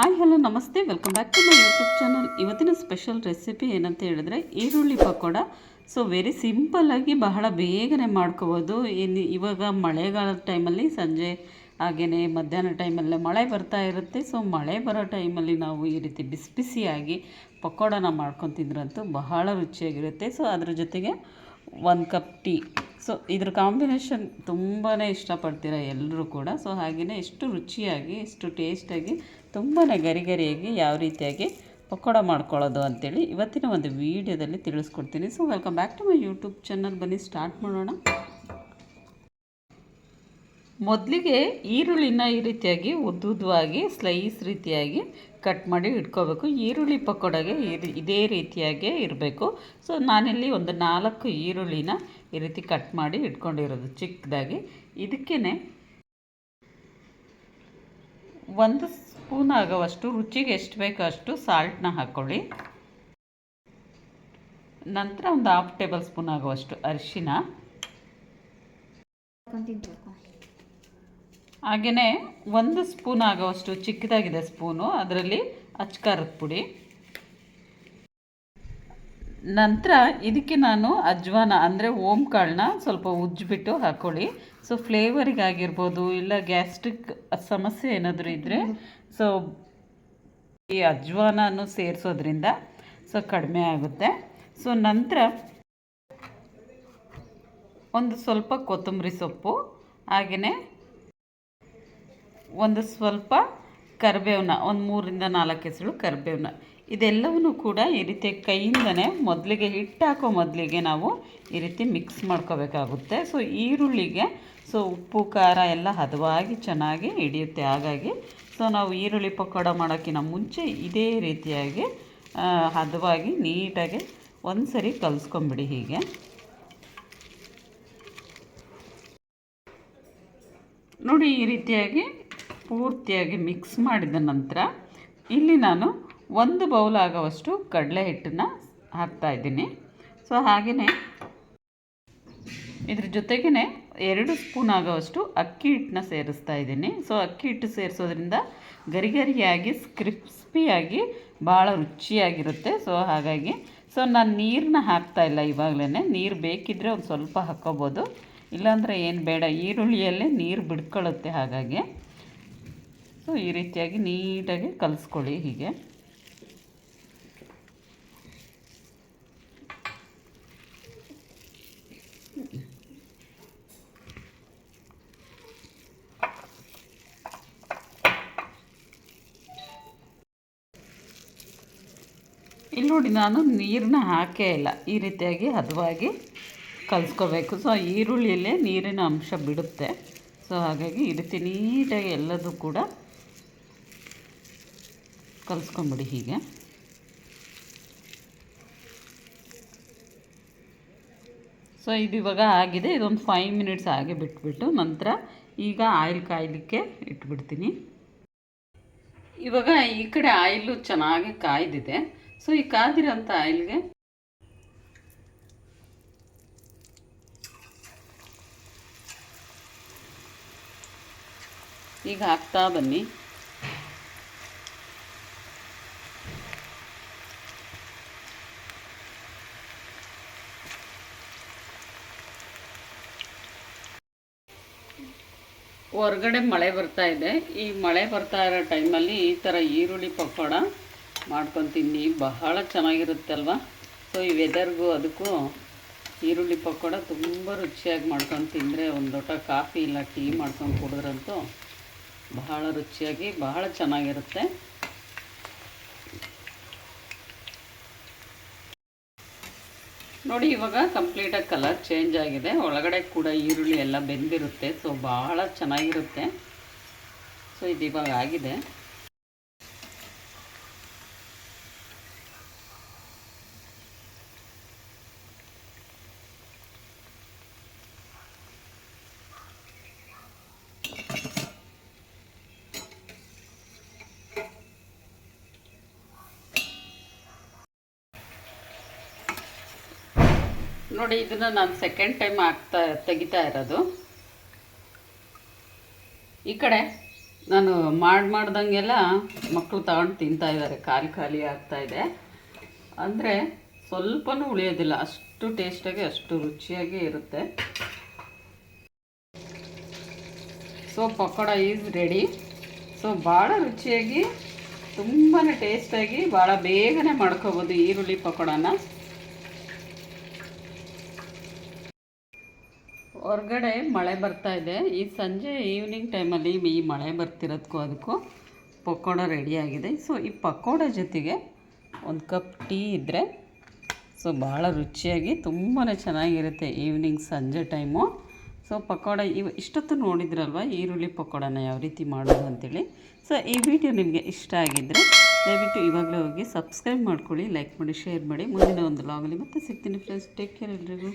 Hi, hello, ನಮಸ್ತೆ. Welcome back to my YouTube channel ಇವತ್ತಿನ special recipe ಏನಂತ ಹೇಳಿದ್ರೆ ಈರುಳ್ಳಿ ಪಕೋಡ. ಸೊ ವೆರಿ ಸಿಂಪಲ್ಲಾಗಿ ಬಹಳ ಬೇಗನೆ ಮಾಡ್ಕೋಬೋದು. ಇನ್ನು ಇವಾಗ ಮಳೆಗಾಲದ ಟೈಮಲ್ಲಿ ಸಂಜೆ ಹಾಗೆಯೇ ಮಧ್ಯಾಹ್ನ ಟೈಮಲ್ಲೇ ಮಳೆ ಬರ್ತಾ ಇರುತ್ತೆ. ಸೊ ಮಳೆ ಬರೋ ಟೈಮಲ್ಲಿ ನಾವು ಈ ರೀತಿ ಬಿಸಿ ಬಿಸಿಯಾಗಿ ಪಕೋಡನ ಮಾಡ್ಕೊಂಡು ತಿಂದ್ರಂತೂ ಬಹಳ ರುಚಿಯಾಗಿರುತ್ತೆ. ಸೊ ಅದ್ರ ಜೊತೆಗೆ ಒಂದು ಕಪ್ ಟೀ ಸೊ ಇದ್ರ ಕಾಂಬಿನೇಷನ್ ತುಂಬಾ ಇಷ್ಟಪಡ್ತೀರ ಎಲ್ಲರೂ ಕೂಡ? ಸೊ ಹಾಗೆಯೇ ಎಷ್ಟು ರುಚಿಯಾಗಿ, ಎಷ್ಟು ಟೇಸ್ಟಾಗಿ ತುಂಬಾ ಗರಿ ಗರಿಯಾಗಿ ಯಾವ ರೀತಿಯಾಗಿ ಪಕೋಡ ಮಾಡ್ಕೊಳ್ಳೋದು ಅಂತೇಳಿ ಇವತ್ತಿನ ಒಂದು ವೀಡಿಯೋದಲ್ಲಿ ತಿಳಿಸ್ಕೊಡ್ತೀನಿ. So welcome back to my YouTube channel ಬನ್ನಿ ಸ್ಟಾರ್ಟ್ ಮಾಡೋಣ. ಮೊದಲಿಗೆ ಈರುಳ್ಳಿನ ಈ ರೀತಿಯಾಗಿ ಉದ್ದುದ್ದವಾಗಿ ಸ್ಲೈಸ್ ರೀತಿಯಾಗಿ ಕಟ್ ಮಾಡಿ ಇಟ್ಕೋಬೇಕು. ಈರುಳ್ಳಿ ಪಕೋಡಗೆ ಇದೇ ರೀತಿಯಾಗೇ ಇರಬೇಕು. ಸೊ ನಾನಿಲ್ಲಿ ಒಂದು ನಾಲ್ಕು ಈರುಳ್ಳಿನ ಈ ರೀತಿ ಕಟ್ ಮಾಡಿ ಇಟ್ಕೊಂಡಿರೋದು ಚಿಕ್ಕದಾಗಿ. ಇದಕ್ಕೇ ಒಂದು ಸ್ಪೂನ್ ಆಗೋವಷ್ಟು ರುಚಿಗೆ ಎಷ್ಟು ಬೇಕೋ ಅಷ್ಟು ಸಾಲ್ಟನ್ನ ಹಾಕ್ಕೊಳ್ಳಿ ನಂತರ ಒಂದು ಹಾಫ್ ಟೇಬಲ್ ಸ್ಪೂನ್ ಆಗುವಷ್ಟು ಅರಿಶಿನ. ಹಾಗೆಯೇ ಒಂದು ಸ್ಪೂನ್ ಆಗೋವಷ್ಟು ಚಿಕ್ಕದಾಗಿದೆ ಸ್ಪೂನು ಅದರಲ್ಲಿ ಅಚ್ಕಾರದ ಪುಡಿ. ನಂತರ ಇದಕ್ಕೆ ನಾನು ಅಜ್ವಾನ, ಅಂದರೆ ಓಮ್ ಕಾಳನ್ನ ಸ್ವಲ್ಪ ಉಜ್ಜಿಬಿಟ್ಟು ಹಾಕ್ಕೊಳ್ಳಿ ಸೊ ಫ್ಲೇವರಿಗಾಗಿರ್ಬೋದು ಇಲ್ಲ ಗ್ಯಾಸ್ಟ್ರಿಕ್ ಸಮಸ್ಯೆ ಏನಾದರೂ ಇದ್ದರೆ ಸೊ ಈ ಅಜ್ವಾನನ್ನು ಸೇರಿಸೋದ್ರಿಂದ ಸೊ ಕಡಿಮೆ ಆಗುತ್ತೆ. ಸೊ ನಂತರ ಒಂದು ಸ್ವಲ್ಪ ಕೊತ್ತಂಬರಿ ಸೊಪ್ಪು ಹಾಗೆಯೇ ಒಂದು ಸ್ವಲ್ಪ ಕರಿಬೇವನ್ನ ಒಂದು ಮೂರಿಂದ ನಾಲ್ಕು ಹೆಸರು ಕರಿಬೇವನ್ನ ಇದೆಲ್ಲವನ್ನೂ ಕೂಡ ಈ ರೀತಿ ಕೈಯಿಂದನೇ ಮೊದಲಿಗೆ ಹಿಟ್ಟು ಹಾಕೋ ಮೊದಲಿಗೆ ನಾವು ಈ ರೀತಿ ಮಿಕ್ಸ್ ಮಾಡ್ಕೋಬೇಕಾಗುತ್ತೆ. ಸೊ ಈರುಳ್ಳಿಗೆ ಸೊ ಉಪ್ಪು, ಖಾರ ಎಲ್ಲ ಹದವಾಗಿ ಚೆನ್ನಾಗಿ ಹಿಡಿಯುತ್ತೆ. ಹಾಗಾಗಿ ಸೊ ನಾವು ಈರುಳ್ಳಿ ಪಕೋಡ ಮಾಡೋಕ್ಕಿಂತ ಮುಂಚೆ ಇದೇ ರೀತಿಯಾಗಿ ಹದವಾಗಿ ನೀಟಾಗಿ ಒಂದು ಸರಿ ಕಲಿಸ್ಕೊಂಬಿಡಿ ಹೀಗೆ. ನೋಡಿ ಈ ರೀತಿಯಾಗಿ ಪೂರ್ತಿಯಾಗಿ ಮಿಕ್ಸ್ ಮಾಡಿದ ನಂತರ ಇಲ್ಲಿ ನಾನು ಒಂದು ಬೌಲ್ ಆಗೋವಷ್ಟು ಕಡಲೆ ಹಿಟ್ಟನ್ನು ಹಾಕ್ತಾಯಿದ್ದೀನಿ ಸೊ ಹಾಗೆಯೇ ಇದ್ರ ಜೊತೆಗೇ ಎರಡು ಸ್ಪೂನ್ ಆಗೋವಷ್ಟು ಅಕ್ಕಿ ಹಿಟ್ಟನ್ನ ಸೇರಿಸ್ತಾ ಇದ್ದೀನಿ. ಸೊ, ಅಕ್ಕಿ ಹಿಟ್ಟು ಸೇರಿಸೋದ್ರಿಂದ ಗರಿ ಗರಿಯಾಗಿ ಕ್ರಿಸ್ಪಿಯಾಗಿ ಭಾಳ ರುಚಿಯಾಗಿರುತ್ತೆ. ಸೊ, ಹಾಗಾಗಿ ಸೊ, ನಾನು ನೀರನ್ನ ಹಾಕ್ತಾ ಇಲ್ಲ ಇವಾಗಲೇ ನೀರು ಬೇಕಿದ್ದರೆ ಒಂದು ಸ್ವಲ್ಪ ಹಾಕ್ಕೋಬೋದು ಇಲ್ಲಾಂದರೆ ಏನು ಬೇಡ, ಈರುಳ್ಳಿಯಲ್ಲೇ ನೀರು ಬಿಡ್ಕೊಳ್ಳುತ್ತೆ ಹಾಗಾಗಿ. ಸೊ, ಈ ರೀತಿಯಾಗಿ ನೀಟಾಗಿ ಕಲಿಸ್ಕೊಳ್ಳಿ ಹೀಗೆ. ಇಲ್ಲಿ ನೋಡಿ, ನಾನು ನೀರನ್ನ ಹಾಕೇ ಇಲ್ಲ. ಈ ರೀತಿಯಾಗಿ ಹದವಾಗಿ ಕಲಿಸ್ಕೋಬೇಕು. ಸೊ ಈರುಳ್ಳಿಯಲ್ಲೇ ನೀರಿನ ಅಂಶ ಬಿಡುತ್ತೆ. ಸೊ ಹಾಗಾಗಿ ಈ ರೀತಿ ನೀಟಾಗಿ ಎಲ್ಲದೂ ಕೂಡ ಕಲಿಸ್ಕೊಂಬಿಡಿ ಹೀಗೆ. ಸೊ ಇದು ಇವಾಗ ಆಗಿದೆ. ಇದೊಂದು ಫೈವ್ ಮಿನಿಟ್ಸ್ ಹಾಗೆ ಬಿಟ್ಬಿಟ್ಟು ನಂತರ ಈಗ ಆಯಿಲ್ ಕಾಯಲಿಕ್ಕೆ ಇಟ್ಬಿಡ್ತೀನಿ. ಇವಾಗ ಈ ಕಡೆ ಆಯಿಲು ಚೆನ್ನಾಗಿ ಕಾಯ್ದಿದೆ. ಸೊ ಈ ಕಾದಿರೋಂಥ ಆಯಿಲ್ಗೆ ಈಗ ಹಾಕ್ತಾ ಬನ್ನಿ. ಹೊರಗಡೆ ಮಳೆ ಬರ್ತಾ ಇದೆ. ಈ ಮಳೆ ಬರ್ತಾ ಇರೋ ಟೈಮಲ್ಲಿ ಈ ಥರ ಈರುಳ್ಳಿ ಪಕೋಡ ಮಾಡ್ಕೊಂಡು ತಿನ್ನಿ ಬಹಳ ಚೆನ್ನಾಗಿರುತ್ತಲ್ವ? ಸೊ ಈ ವೆದರ್ಗೂ ಅದಕ್ಕೂ ಈರುಳ್ಳಿ ಪಕೋಡ ತುಂಬ ರುಚಿಯಾಗಿ ಮಾಡ್ಕೊಂಡು ತಿಂದರೆ ಒಂದು ಲೋಟ ಕಾಫಿ ಇಲ್ಲ ಟೀ ಮಾಡ್ಕೊಂಡು ಕುಡಿದ್ರಂತೂ ಬಹಳ ರುಚಿಯಾಗಿ, ಬಹಳ ಚೆನ್ನಾಗಿರುತ್ತೆ. ನೋಡಿ, ಇವಾಗ ಕಂಪ್ಲೀಟಾಗಿ ಕಲರ್ ಚೇಂಜ್ ಆಗಿದೆ. ಒಳಗಡೆ ಕೂಡ ಈರುಳ್ಳಿ ಎಲ್ಲ ಬೆಂದಿರುತ್ತೆ ಸೊ ಬಹಳ ಚೆನ್ನಾಗಿರುತ್ತೆ. ಸೊ ಇದು ಇವಾಗ ಆಗಿದೆ. ನೋಡಿ, ಇದನ್ನು ನಾನು ಸೆಕೆಂಡ್ ಟೈಮ್ ಹಾಕ್ತಾ ತೆಗಿತಾ ಇರೋದು. ಈ ಕಡೆ ನಾನು ಮಾಡಿ ಮಾಡ್ದಂಗೆಲ್ಲ ಮಕ್ಕಳು ತಗೊಂಡು ತಿಂತಾ ಇದ್ದಾರೆ ಖಾಲಿ ಖಾಲಿ ಆಗ್ತಾ ಇದೆ. ಅಂದರೆ ಸ್ವಲ್ಪನೂ ಉಳಿಯೋದಿಲ್ಲ, ಅಷ್ಟು ಟೇಸ್ಟಾಗಿ ಅಷ್ಟು ರುಚಿಯಾಗಿ ಇರುತ್ತೆ. So pakoda is ready so ಭಾಳ ರುಚಿಯಾಗಿ ತುಂಬಾ ಟೇಸ್ಟಾಗಿ ಭಾಳ ಬೇಗನೆ ಮಾಡ್ಕೋಬೋದು ಈರುಳ್ಳಿ ಪಕೋಡನ. ಹೊರಗಡೆ ಮಳೆ ಬರ್ತಾ ಇದೆ. ಈ ಸಂಜೆ ಈವ್ನಿಂಗ್ ಟೈಮಲ್ಲಿ ಈ ಮಳೆ ಬರ್ತಿರೋದಕ್ಕೂ ಅದಕ್ಕೂ ಪಕೋಡ ರೆಡಿಯಾಗಿದೆ ಸೊ ಈ ಪಕೋಡ ಜೊತೆಗೆ ಒಂದು ಕಪ್ ಟೀ ಇದ್ದರೆ ಸೊ ಭಾಳ ರುಚಿಯಾಗಿ ತುಂಬಾ ಚೆನ್ನಾಗಿರುತ್ತೆ ಈವ್ನಿಂಗ್ ಸಂಜೆ ಟೈಮು ಸೊ ಪಕೋಡ ಇವ ಇಷ್ಟೊತ್ತು ನೋಡಿದ್ರಲ್ವ, ಈರುಳ್ಳಿ ಪಕೋಡನ ಯಾವ ರೀತಿ ಮಾಡೋದು ಅಂತೇಳಿ. ಸೊ ಈ ವಿಡಿಯೋ ನಿಮಗೆ ಇಷ್ಟ ಆಗಿದ್ದರೆ ದಯವಿಟ್ಟು ಇವಾಗಲೇ ಹೋಗಿ ಸಬ್ಸ್ಕ್ರೈಬ್ ಮಾಡ್ಕೊಳ್ಳಿ ಲೈಕ್ ಮಾಡಿ ಶೇರ್ ಮಾಡಿ. ಮುಂದಿನ ಒಂದು ಲಾಗಲ್ಲಿ ಮತ್ತೆ ಸಿಗ್ತೀನಿ ಫ್ರೆಂಡ್ಸ್ ಟೇಕ್ ಕೇರ್ ಎಲ್ರಿಗೂ.